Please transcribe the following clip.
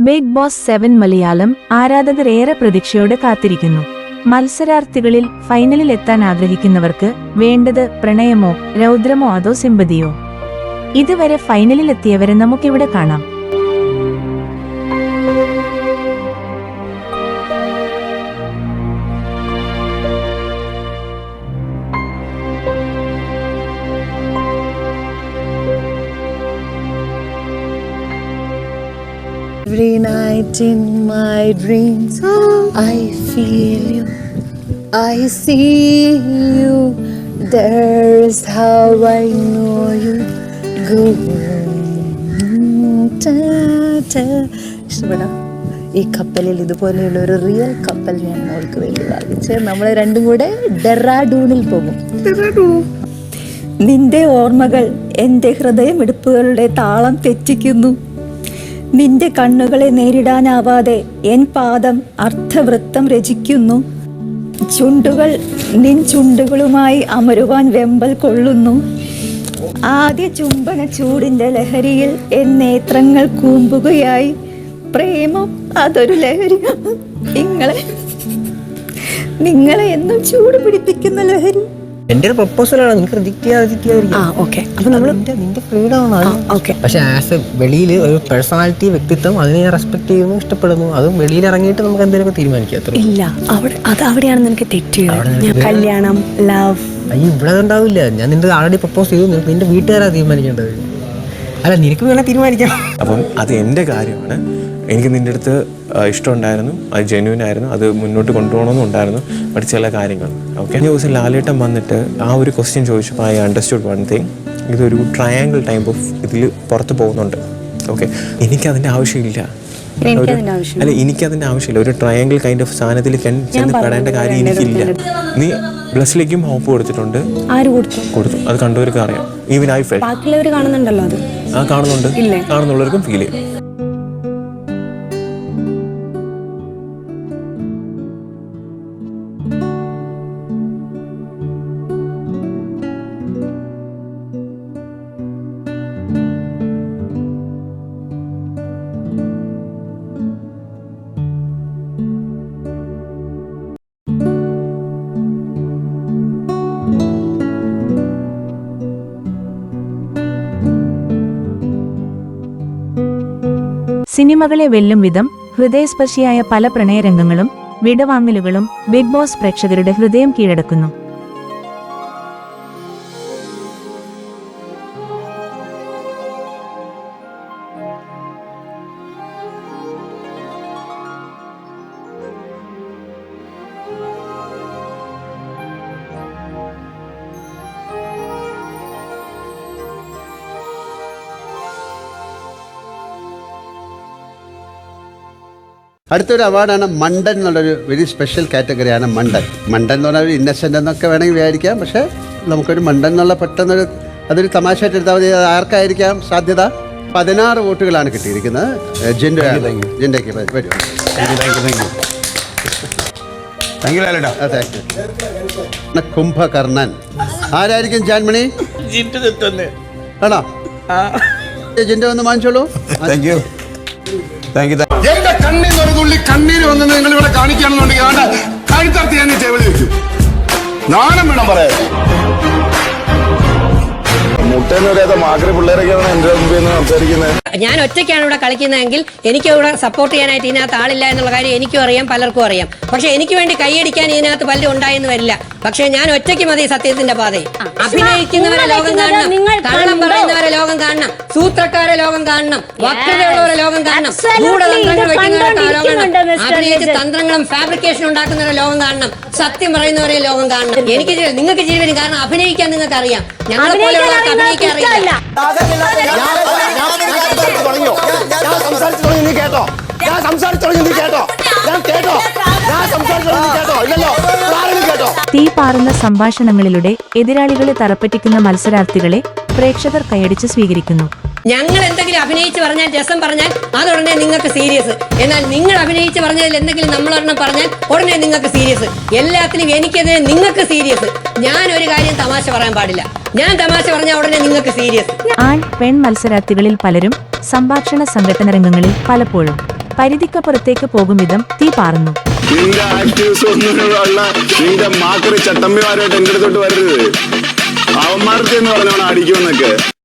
Big boss seven Malayalam ആരാധകർ ഏറെ പ്രതീക്ഷയോടെ കാത്തിരിക്കുന്നു. മത്സരാർത്ഥികളിൽ ഫൈനലിൽ എത്താൻ ആഗ്രഹിക്കുന്നവർക്ക് വേണ്ടത് പ്രണയമോ രൗദ്രമോ അതോ സിമ്പതിയോ? ഇതുവരെ ഫൈനലിൽ എത്തിയവരെ നമുക്കിവിടെ കാണാം. Every night in my dreams, I feel you, I see you. There's how I know you. go. ഇഷ്ടപ്പെടാം ഈ കപ്പലിൽ ഇതുപോലെയുള്ള ഒരു റിയൽ കപ്പൽ ഞാൻ അവൾക്ക് വേണ്ടി വാങ്ങിച്ച് നമ്മൾ രണ്ടും കൂടെ ഡെറാഡൂണിൽ പോകും. നിന്റെ ഓർമ്മകൾ എന്റെ ഹൃദയമെടുപ്പുകളുടെ താളം തെറ്റിക്കുന്നു. നിന്റെ കണ്ണുകളെ നേരിടാനാവാതെ എൻ പാദം അർത്ഥവൃത്തം രചിക്കുന്നു. ചുണ്ടുകൾ നിൻ ചുണ്ടുകളുമായി അമരുവാൻ വെമ്പൽ കൊള്ളുന്നു. ആദ്യ ചുംബന ചൂടിന്റെ ലഹരിയിൽ എൻ നേത്രങ്ങൾ കൂമ്പുകയായി. പ്രേമം അതൊരു ലഹരി. നിങ്ങളെ നിങ്ങളെ എന്നും ചൂട് പിടിപ്പിക്കുന്ന ലഹരി. എന്റെ ഒരു പ്രപ്പോസലാണ് നിനക്ക് റിജക്ട് ചെയ്യാതെ ആ ഓക്കെ അപ്പൊ നമ്മൾ നിന്റെ ഫ്രീഡമാണ് ഓക്കെ പക്ഷെ ആസ് എ വെളിയിൽ ഒരു പേഴ്സണാലിറ്റി വ്യക്തിത്വം അതിനെ ഞാൻ റെസ്പെക്ട് ചെയ്യുന്നു ഇഷ്ടപ്പെടുന്നു അതും വെളിയിൽ ഇറങ്ങിയിട്ട് നമുക്ക് എന്തെങ്കിലുമൊക്കെ തീരുമാനിക്കാം അത്രേ ഇല്ല. അവിടെ അത് അവിടെയാണ് നിനക്ക് തെറ്റിയത് ഞാൻ കല്യാണം ലവ് അയ്യോ ഇവിടെ ഉണ്ടാവില്ല. ഞാൻ നിന്റെ ആൾറെഡി പ്രപ്പോസ് ചെയ്തു. നിനക്ക് നിന്റെ വീട്ടുകാരാണ് തീരുമാനിക്കേണ്ടത്. അല്ല നിനക്ക് വേണമെങ്കിൽ തീരുമാനിക്കാം. അപ്പം അത് എന്റെ കാര്യമാണ്. എനിക്ക് നിന്റെ അടുത്ത് ഇഷ്ടമുണ്ടായിരുന്നു. അത് ജെന്യൂൻ ആയിരുന്നു. അത് മുന്നോട്ട് കൊണ്ടുപോകണമെന്നും ഉണ്ടായിരുന്നു. ബട്ട് ചില കാര്യങ്ങൾ. ഓക്കെ കഴിഞ്ഞ ദിവസം ലാലേട്ടൻ വന്നിട്ട് ആ ഒരു ക്വസ്റ്റ്യൻ ചോദിച്ചപ്പോൾ ഐ അണ്ടർസ്റ്റുഡ് വൺ തിങ് ഇതൊരു ട്രയാങ്കിൾ ടൈപ്പ് ഓഫ് ഇതിൽ പുറത്ത് പോകുന്നുണ്ട്. ഓക്കെ എനിക്കതിന്റെ ആവശ്യമില്ല. അല്ല എനിക്കതിന്റെ ആവശ്യമില്ല. ഒരു ട്രയാങ്കിൾ കൈൻഡ് ഓഫ് സാധനത്തിൽ ചെന്ന് പെടേണ്ട കാര്യം എനിക്കില്ല. നീ ബ്ലസ്സിലേക്കും ഹോപ്പ് കൊടുത്തിട്ടുണ്ട്. കൊടുത്തു? അത് കണ്ടവർക്ക് അറിയാം ഈവൻ ഐ ഫെൽ ആ കാണുന്നുണ്ട്. കാണുന്നുള്ളവർക്കും ഫീൽ ചെയ്യും. സിനിമകളെ വെല്ലും വിധം ഹൃദയസ്പർശിയായ പല പ്രണയരംഗങ്ങളും വിടവാങ്ങലുകളും ബിഗ് ബോസ് പ്രേക്ഷകരുടെ ഹൃദയം കീഴടക്കുന്നു. അടുത്തൊരു അവാർഡാണ് മണ്ടൻ എന്നുള്ളൊരു വെരി സ്പെഷ്യൽ കാറ്റഗറിയാണ് മണ്ടൻ. മണ്ടൻ എന്ന് പറഞ്ഞാൽ ഒരു ഇന്നസെന്റ് എന്നൊക്കെ വേണമെങ്കിൽ വിചാരിക്കാം പക്ഷേ നമുക്കൊരു മണ്ടൻ എന്നുള്ള പെട്ടെന്നൊരു അതൊരു തമാശയായിട്ട് എടുത്താൽ മതി. അത് ആർക്കായിരിക്കാം സാധ്യത? പതിനാറ് വോട്ടുകളാണ് കിട്ടിയിരിക്കുന്നത്. ജിൻഡോ വരും. വരൂ. കുംഭകർണൻ. ആരായിരിക്കും ജാൻമണി? ആണോ? ജിൻഡോ ഒന്ന് വാങ്ങിച്ചോളൂ. താങ്ക് യു താങ്ക് യു എന്റെ കണ്ണിൽ നിന്ന് കണ്ണീര് വന്ന് നിങ്ങൾ ഇവിടെ കാണിക്കുകയാണെന്നുണ്ടെങ്കിൽ ആണ്ട കഴുത്തർത്തി ഞാൻ ടേബിളിൽ വെക്കും നാണം വേണം പറയാൻ. മുട്ടേന്ന് പറയാത്ത മാക്രി പിള്ളേരൊക്കെയാണ് എന്റെ നിന്ന് സംസാരിക്കുന്നത്? ഞാൻ ഒറ്റയ്ക്കാണ് ഇവിടെ കളിക്കുന്നതെങ്കിൽ എനിക്ക് ഇവിടെ സപ്പോർട്ട് ചെയ്യാനായിട്ട് ഇതിനകത്ത് ആളില്ല എന്നുള്ള കാര്യം എനിക്കും അറിയാം പലർക്കും അറിയാം. പക്ഷെ എനിക്ക് വേണ്ടി കൈയടിക്കാൻ ഇതിനകത്ത് പലരും ഉണ്ടായെന്ന് വരില്ല. പക്ഷെ ഞാൻ ഒറ്റയ്ക്ക് മതി സത്യത്തിന്റെ പാതയിൽ. അഭിനയിക്കുന്നവരെ ലോകം കാണണം. കള്ളം പറയുന്നവരെ ലോകം കാണണം. സൂത്രക്കാരെ ലോകം കാണണം. വക്രതയുള്ളവരെ ലോകം കാണണം. ഗൂഢതന്ത്രങ്ങൾ വെക്കുന്നവരെ ലോകം കാണണം. അഭിനയിച്ച് തന്ത്രങ്ങളും ഫാബ്രിക്കേഷൻ ഉണ്ടാക്കുന്നവരെ ലോകം കാണണം. സത്യം പറയുന്നവരെ ലോകം കാണണം. എനിക്ക് നിങ്ങൾക്ക് ജീവിതം കാരണം അഭിനയിക്കാൻ നിങ്ങൾക്ക് അറിയാം ഞങ്ങളെ പോലെയുള്ളവർക്ക് അഭിനയിക്കാൻ അറിയില്ല. ഞാൻ സംസാരിച്ചു തുടങ്ങി നീ കേട്ടോ. ഞാൻ സംസാരിച്ചു തുടങ്ങി നീ കേട്ടോ. ഞാൻ കേട്ടോ. ഞാൻ സംസാരിച്ചു തുടങ്ങി കേട്ടോ. ഇല്ലല്ലോ. കേട്ടോ. തീ പാറുന്ന സംഭാഷണങ്ങളിലൂടെ എതിരാളികളെ തറപ്പറ്റിക്കുന്ന മത്സരാർത്ഥികളെ പ്രേക്ഷകർ കൈയടിച്ച് സ്വീകരിക്കുന്നു. ഞങ്ങൾ എന്തെങ്കിലും അഭിനയിച്ച് പറഞ്ഞാൽ രസം പറഞ്ഞാൽ അത് ഉടനെ നിങ്ങൾക്ക് സീരിയസ്. എന്നാൽ നിങ്ങൾ അഭിനയിച്ച് പറഞ്ഞതിൽ എന്തെങ്കിലും നമ്മളൊരെണ്ണം പറഞ്ഞാൽ ഉടനെ നിങ്ങൾക്ക് സീരിയസ്. എല്ലാത്തിനും എനിക്കെതിരെ നിങ്ങൾക്ക് സീരിയസ്. ഞാൻ ഒരു കാര്യം തമാശ പറയാൻ പാടില്ല. ഞാൻ തമാശ പറഞ്ഞാൽ ഉടനെ നിങ്ങൾക്ക് സീരിയസ്. ആൺ പെൺ മത്സരാർത്ഥികളിൽ പലരും സംഭാഷണ സംഘട്ടന രംഗങ്ങളിൽ പലപ്പോഴും പരിധിക്കപ്പുറത്തേക്ക് പോകും വിധം തീ പാറുന്നു. അവന്മാർക്ക് എന്ന് പറഞ്ഞോണം അടിക്കുമെന്നൊക്കെ.